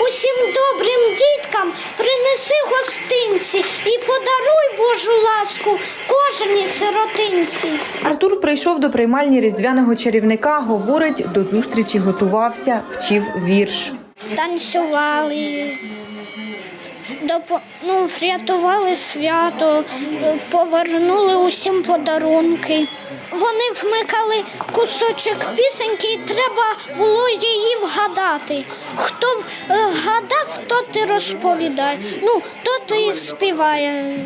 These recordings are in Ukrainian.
Усім добрим діткам принеси гостинці і подаруй Божу ласку кожній сиротинці. Артур прийшов до приймальні різдвяного чарівника. Говорить, до зустрічі готувався, вчив вірш. Танцювали. Ну, врятували свято, е, повернули усім подарунки. Вони вмикали кусочок пісеньки, і треба було її вгадати. Хто е, вгадав, то ти розповідає. Ну, то ти співає.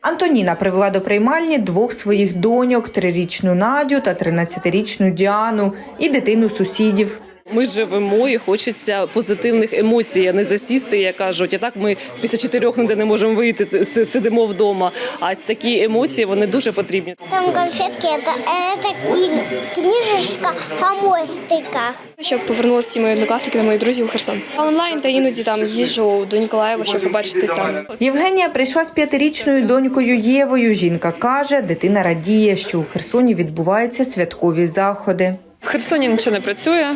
Антоніна привела до приймальні двох своїх доньок: трирічну Надю та 13-річну Діану і дитину сусідів. Ми живемо і хочеться позитивних емоцій, а не засісти, як кажуть. А так ми після чотирьох ніде не можемо вийти, сидимо вдома. А такі емоції вони дуже потрібні. Там конфетки, это, это книжечка по мостиках. Щоб повернулися всі мої однокласники та мої друзі у Херсон. Онлайн та іноді там їжджу до Ніколаєва, щоб побачитись там. Євгенія прийшла з п'ятирічною донькою Євою. Жінка каже, дитина радіє, що у Херсоні відбуваються святкові заходи. В Херсоні нічого не працює,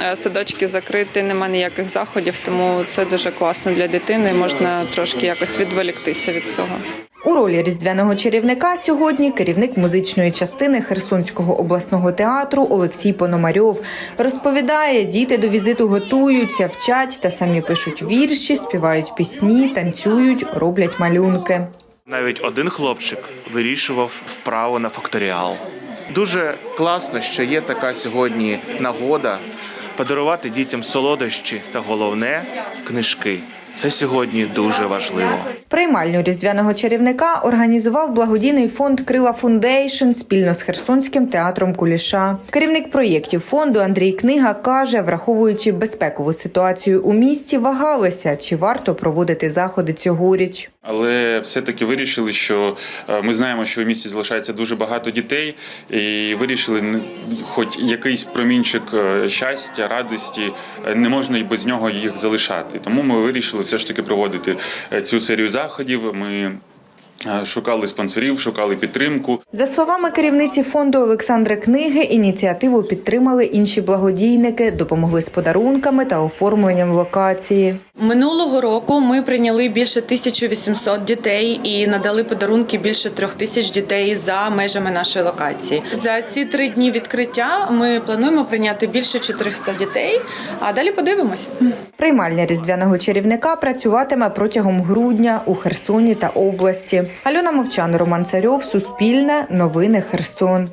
е, садочки закриті, немає ніяких заходів, тому це дуже класно для дитини. Можна трошки якось відволіктися від цього. У ролі різдвяного чарівника сьогодні керівник музичної частини Херсонського обласного театру Олексій Пономарьов розповідає, діти до візиту готуються, вчать та самі пишуть вірші, співають пісні, танцюють, роблять малюнки. Навіть один хлопчик вирішував вправо на факторіал. Дуже класно, що є така сьогодні нагода подарувати дітям солодощі та головне книжки. Це сьогодні дуже важливо. Приймальню різдвяного чарівника організував благодійний фонд Крила Фундейшн спільно з Херсонським театром Куліша. Керівник проєктів фонду Андрій Книга каже, враховуючи безпекову ситуацію у місті, вагалися, чи варто проводити заходи цьогоріч. Але все-таки вирішили, що е, ми знаємо, що у місті залишається дуже багато дітей, і вирішили, хоч якийсь промінчик е, щастя, радості, е, не можна і без нього їх залишати. Тому ми вирішили все ж таки проводити е, цю серію заходів. Ми шукали спонсорів, шукали підтримку. За словами керівниці фонду Олександри Книги, ініціативу підтримали інші благодійники, допомогли з подарунками та оформленням локації. Минулого року ми прийняли більше 1800 дітей і надали подарунки більше трьох тисяч дітей за межами нашої локації. За ці три дні відкриття ми плануємо прийняти більше 400 дітей. А далі подивимось. Приймальня різдвяного чарівника працюватиме протягом грудня у Херсоні та області. Альона Мовчан, Роман Царьов, Суспільне, Новини Херсон.